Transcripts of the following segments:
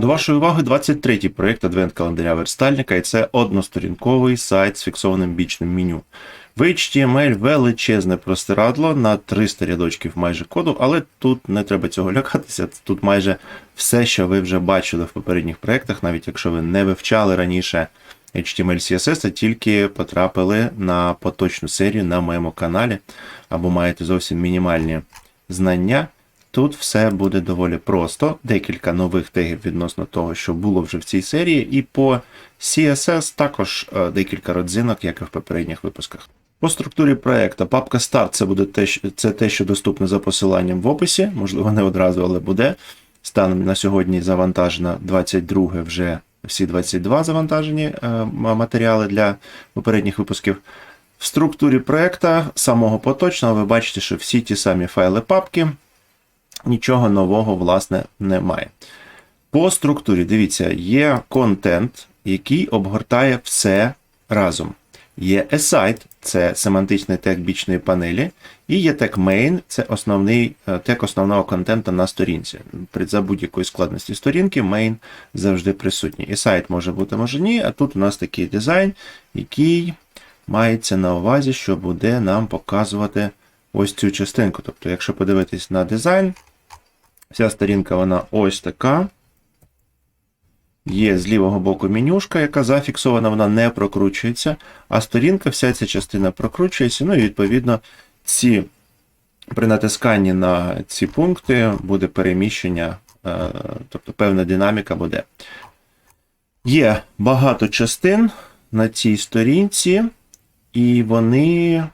До вашої уваги 23-й проєкт адвент календаря верстальника, і це односторінковий сайт з фіксованим бічним меню. В HTML величезне простирадло на 300 рядочків майже коду, але тут не треба цього лякатися. Тут майже все, що ви вже бачили в попередніх проєктах, навіть якщо ви не вивчали раніше HTML CSS, а тільки потрапили на поточну серію на моєму каналі, або маєте зовсім мінімальні знання. Тут все буде доволі просто. Декілька нових тегів відносно того, що було вже в цій серії, і по CSS також е, декілька родзинок, як і в попередніх випусках. По структурі проекту папка Start це буде те, це те, що доступне за посиланням в описі, можливо, не одразу, але буде. Станом на сьогодні завантажено 22 вже всі 22 завантажені е, матеріали для попередніх випусків. В структурі проекта самого поточного ви бачите, що всі ті самі файли папки, нічого нового, власне, немає. По структурі, дивіться, є контент, який обгортає все разом. Є aside, це семантичний тег бічної панелі, і є тег main, це основний е, тег основного контенту на сторінці. При за будь-якої складності сторінки main завжди присутній. Aside може бути, може ні, а тут у нас такий дизайн, який мається на увазі, що буде нам показувати ось цю частинку. Тобто, якщо подивитись на дизайн, вся сторінка вона ось така. Є з лівого боку менюшка, яка зафіксована, вона не прокручується, а сторінка, вся ця частина прокручується. Ну і відповідно ці, при натисканні на ці пункти буде переміщення, е, тобто певна динаміка буде. Є багато частин на цій сторінці, і вони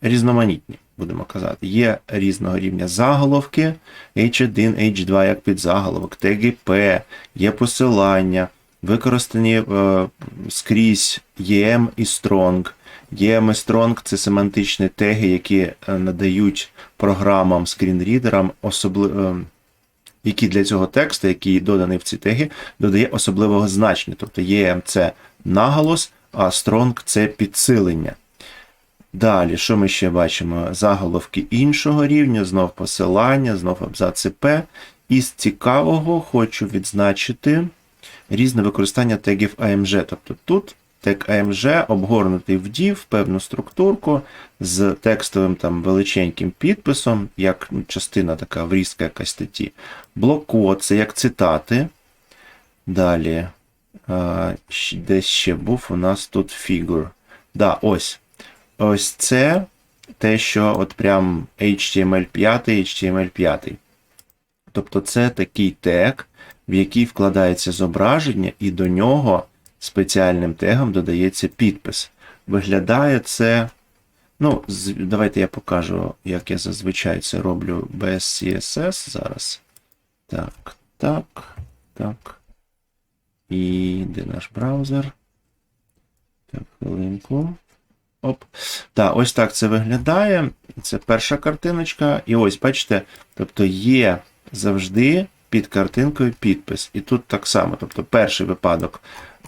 різноманітні, будемо казати. Є різного рівня заголовки, H1, H2 як підзаголовок, теги P, є посилання, використані е, скрізь EM і Strong. EM і Strong це семантичні теги, які е, надають програмам, скрінрідерам, особливо. Е, які для цього тексту, який доданий в ці теги, додає особливого значення. Тобто EM це наголос, а Strong це підсилення. Далі, що ми ще бачимо? Заголовки іншого рівня, знов посилання, знов абзаци П. Із цікавого хочу відзначити різне використання тегів AMG. Тобто тут тег AMG обгорнутий в div, певну структурку з текстовим там величеньким підписом, як ну, частина така врізка якась статті. Блоккод це як цитати. Далі, десь ще був у нас тут figure. Да, ось. Ось це те, що от прям HTML5, HTML5. Тобто це такий тег, в який вкладається зображення, і до нього спеціальним тегом додається підпис. Виглядає це. Ну, давайте я покажу, як я зазвичай це роблю без CSS зараз. Так, так, так. І де наш браузер? Так, хвилинку. Оп. Так, ось так це виглядає. Це перша картиночка. І ось, бачите, тобто є завжди під картинкою підпис. І тут так само. Тобто, перший випадок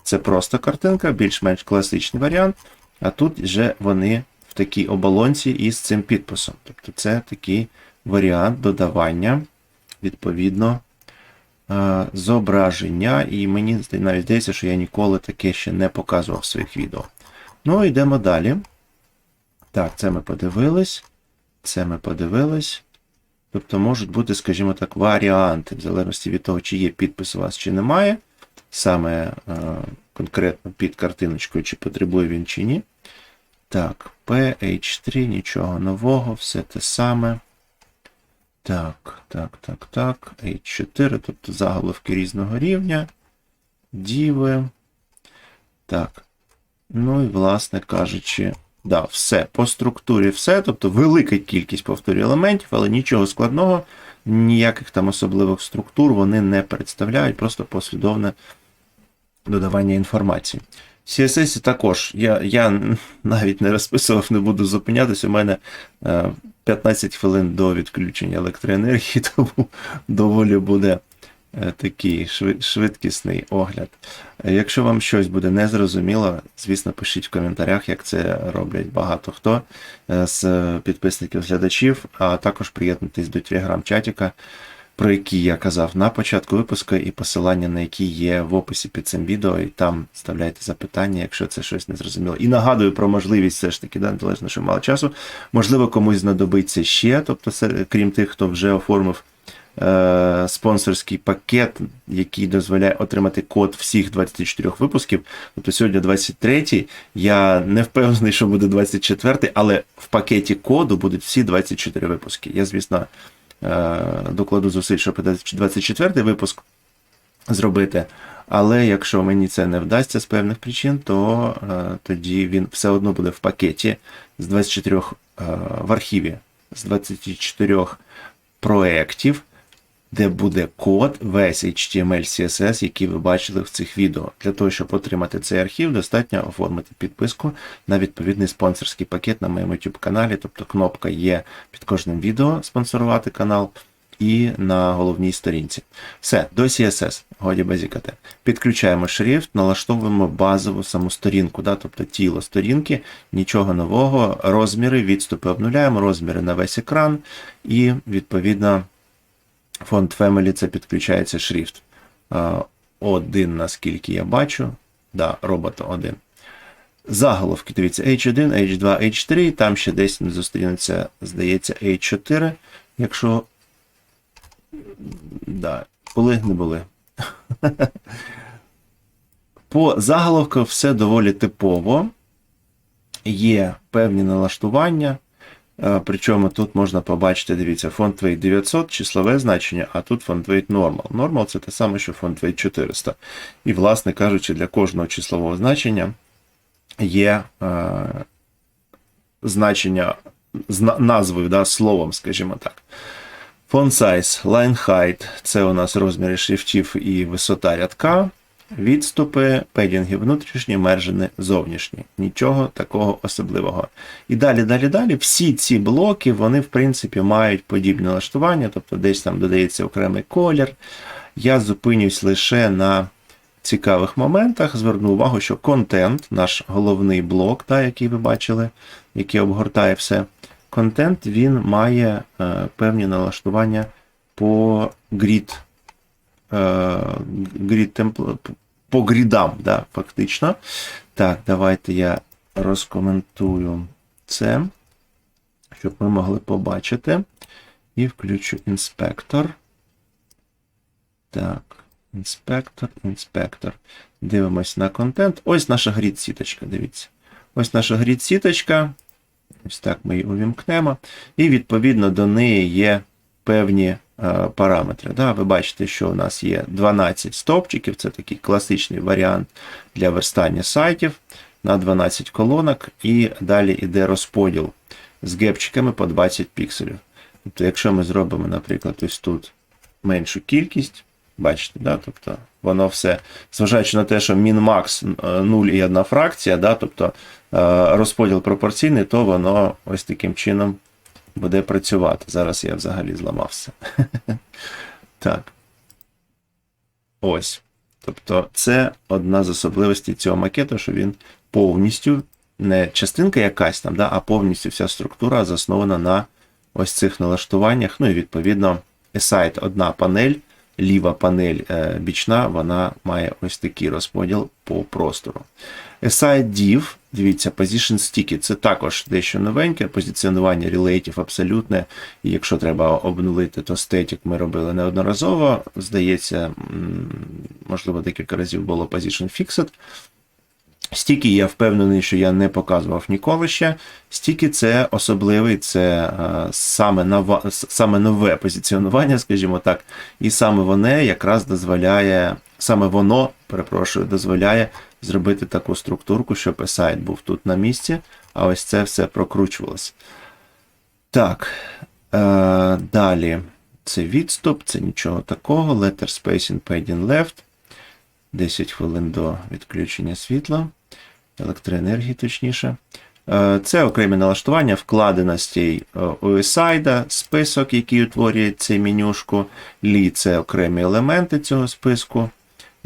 це просто картинка, більш-менш класичний варіант. А тут вже вони в такій оболонці із цим підписом. Тобто, це такий варіант додавання, відповідно, е, зображення. І мені навіть здається, що я ніколи таке ще не показував в своїх відео. Ну, йдемо далі. Так, це ми подивились. Це ми подивились. Тобто можуть бути, скажімо так, варіанти, в залежності від того, чи є підпис у вас, чи немає. Саме е, конкретно під картиночкою, чи потребує він, чи ні. Так, PH3, нічого нового, все те саме. Так, так, так, так. H4, тобто заголовки різного рівня. Діви. Так. Ну і, власне кажучи, да, все. По структурі все. Тобто велика кількість повторюю елементів, але нічого складного. ніяких там особливих структур вони не представляють, просто послідовне додавання інформації. CSS також я, я навіть не розписував, не буду зупинятися. У мене е, 15 хвилин до відключення електроенергії, тому доволі буде е, такий швидкісний огляд. Е, Якщо вам щось буде незрозуміло, звісно, пишіть в коментарях, як це роблять багато хто е, з підписників глядачів, а також приєднуйтесь до телеграм-чатіка, про який я казав на початку випуску, і посилання на які є в описі під цим відео, і там вставляйте запитання, якщо це щось незрозуміло. І нагадую про можливість все ж таки, да, незалежно, що мало часу. Можливо, комусь знадобиться ще, тобто, крім тих, хто вже оформив е, спонсорський пакет, який дозволяє отримати код всіх 24 випусків. Тобто сьогодні 23-й. Я не впевнений, що буде 24-й, але в пакеті коду будуть всі 24 випуски. Я, звісно, е, докладу зусиль, щоб 24-й випуск зробити. Але якщо мені це не вдасться з певних причин, то е, тоді він все одно буде в пакеті з 24 е, в архіві з 24 проєктів, де буде код весь HTML, CSS, який ви бачили в цих відео. Для того, щоб отримати цей архів, достатньо оформити підписку на відповідний спонсорський пакет на моєму YouTube каналі. Тобто кнопка є під кожним відео спонсорувати канал і на головній сторінці. Все, до CSS, годі базікати. Підключаємо шрифт, налаштовуємо базову саму сторінку, да, тобто тіло сторінки, нічого нового, розміри, відступи обнуляємо, розміри на весь екран, і відповідно фонд Family це підключається шрифт. Один, наскільки я бачу. Да, робот один. Заголовки, дивіться, H1, H2, H3, там ще десь не зустрінеться, здається, H4. Якщо. Да, були, не були. По заголовку все доволі типово. Є певні налаштування. Причому тут можна побачити, дивіться, font weight 900, числове значення, а тут font weight normal. Normal це те саме, що font weight 400. І, власне кажучи, для кожного числового значення є е, значення з назвою, да, словом, скажімо так. Font size, line height – це у нас розміри шрифтів і висота рядка. Відступи, педінги внутрішні, мержини зовнішні. Нічого такого особливого. І далі, далі, далі. Всі ці блоки, вони, в принципі, мають подібне налаштування, тобто десь там додається окремий колір. Я зупинюсь лише на цікавих моментах. Зверну увагу, що контент, наш головний блок, та, який ви бачили, який обгортає все. Контент він має е, певні налаштування по грід. По грідам, да, фактично. Так, давайте я розкоментую це, щоб ми могли побачити. І включу інспектор. Так, інспектор, інспектор. Дивимось на контент. Ось наша грід-сіточка, дивіться. Ось наша грід-сіточка. Ось так ми її увімкнемо. І відповідно до неї є певні параметри. Да? Ви бачите, що у нас є 12 стовпчиків, це такий класичний варіант для верстання сайтів на 12 колонок, і далі йде розподіл з гепчиками по 20 пікселів. Тобто, якщо ми зробимо, наприклад, ось тут меншу кількість, бачите, да? тобто воно все, зважаючи на те, що min-max 0 і 1 фракція, да? тобто е, розподіл пропорційний, то воно ось таким чином буде працювати. Зараз я взагалі зламався. Так. Ось. Тобто, це одна з особливостей цього макету, що він повністю, не частинка якась там, да, а повністю вся структура заснована на ось цих налаштуваннях. Ну і відповідно, Aside одна панель, ліва панель е, бічна, вона має ось такий розподіл по простору. Aside div, дивіться, position sticky, це також дещо новеньке, позиціонування relative абсолютне. І якщо треба обнулити, то static ми робили неодноразово. Здається, можливо, декілька разів було position fixed. Стіки я впевнений, що я не показував ніколи ще. Стіки це особливий, це е, саме, нова, саме нове позиціонування, скажімо так, і саме воно якраз дозволяє, саме воно, перепрошую, дозволяє зробити таку структурку, щоб сайт був тут на місці, а ось це все прокручувалося. Так, е, далі. Це відступ, це нічого такого. Letter spacing padding left. 10 хвилин до відключення світла, електроенергії точніше. Е, Це окремі налаштування вкладеностей е, OSID, список, який утворює цю менюшку. Лі це окремі елементи цього списку.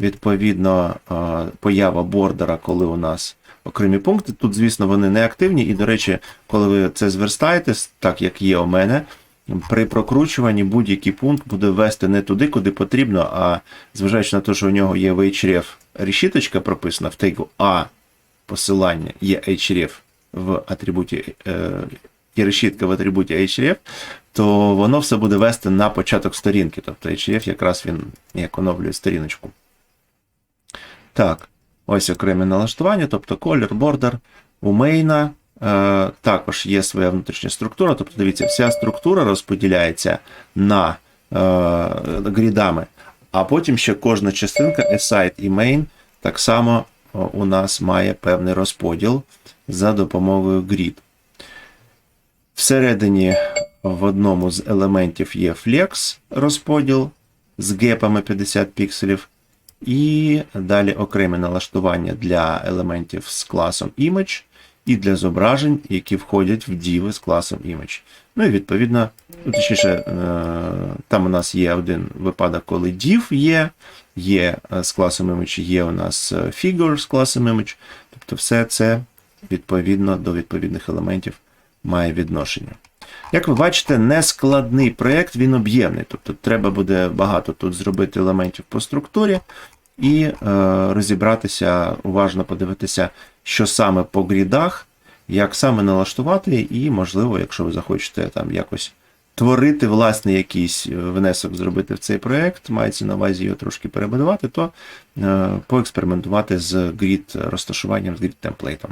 Відповідно, е, поява бордера, коли у нас окремі пункти. Тут, звісно, вони не активні. І, до речі, коли ви це зверстаєте, так як є у мене, при прокручуванні будь-який пункт буде ввести не туди, куди потрібно, а зважаючи на те, що у нього є в href решіточка прописана в тегу А посилання є href в атрибуті е, є решітка в атрибуті href, то воно все буде вести на початок сторінки. Тобто href якраз він як оновлює сторіночку. Так, ось окремі налаштування, тобто колір, бордер. У мейна е, також є своя внутрішня структура. Тобто, дивіться, вся структура розподіляється на е, грідами, а потім ще кожна частинка, aside і main, так само у нас має певний розподіл за допомогою grid. Всередині в одному з елементів є flex розподіл з гепами 50 пікселів. І далі окремі налаштування для елементів з класом image і для зображень, які входять в діви з класом image. Ну і відповідно, ну, точніше, е, там у нас є один випадок, коли div є, є е, з класом image, є у нас е, figure з класом image. Тобто все це відповідно до відповідних елементів має відношення. Як ви бачите, нескладний проєкт, він об'ємний. Тобто треба буде багато тут зробити елементів по структурі і е, розібратися, уважно подивитися, що саме по грідах, як саме налаштувати, і, можливо, якщо ви захочете там якось творити власний якийсь е, внесок зробити в цей проєкт, мається на увазі його трошки перебудувати, то е, поекспериментувати з грід розташуванням, з грід темплейтом.